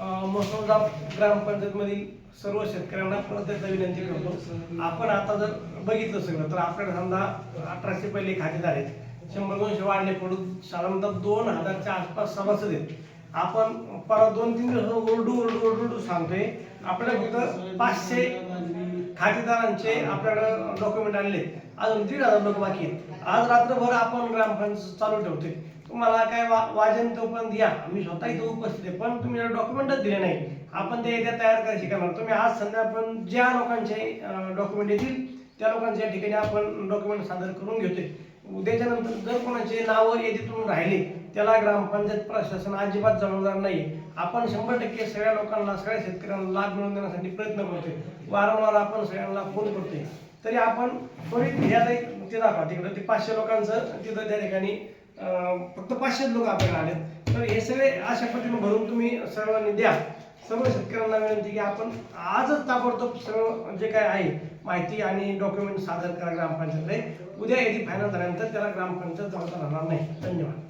मोसमगाव ग्रामपंचायतमधील सर्व शेतकऱ्यांना परत एकदा विनंती करतो. आपण आता जर बघितलं सगळं तर आपल्याकडे समजा अठराशे पहिले खातेदार आहेत शंभर दोनशे वाढले पडून साधारणतः दोन हजारच्या आसपास सभासद आहेत. आपण परत दोन तीन दिवस ओरडू ओरडू ओरडू सांगतोय. आपल्याला फक्त पाचशे खातेदारांचे आपल्याकडं डॉक्युमेंट आणले. अजून दीड हजार लोक बाकी आहेत. आज रात्रभर आपण ग्रामपंचायत चालू ठेवतोय. तुम्हाला काय वा वाजन तो पण द्या. मी स्वतः इथं उपस्थित आहे पण तुम्ही डॉक्युमेंटच दिले नाही. आपण ते येत्या तयार करायचे करणार तुम्ही आज संध्याकाळ ज्या लोकांचे डॉक्युमेंट येतील त्या लोकांच्या ठिकाणी आपण डॉक्युमेंट सादर करून घेतोय. उद्याच्या नंतर जर कोणाचे नावं तुम्ही राहिले त्याला ग्रामपंचायत प्रशासन अजिबात जबाबदार नाही. आपण शंभर टक्के सगळ्या लोकांना सगळ्या शेतकऱ्यांना लाभ मिळवून देण्यासाठी प्रयत्न करतोय. वारंवार आपण सगळ्यांना फोन करतोय. तरी आपण त्वरित ह्यात ते दाखवा. तिकडं ते पाचशे लोकांचं तिथं त्या ठिकाणी फक्त पाचशेच लोक आपल्याकडे आलेत. तर हे सगळे अशा पद्धतीने भरून तुम्ही सर्वांनी द्या. सर्व शेतकऱ्यांना विनंती की आपण आजच ताबडतोब सर्व जे काय आहे माहिती आणि डॉक्युमेंट सादर करा ग्रामपंचायतला. उद्या यादी फायनल झाल्यानंतर त्याला ग्रामपंचायत जबाबदार राहणार नाही. धन्यवाद.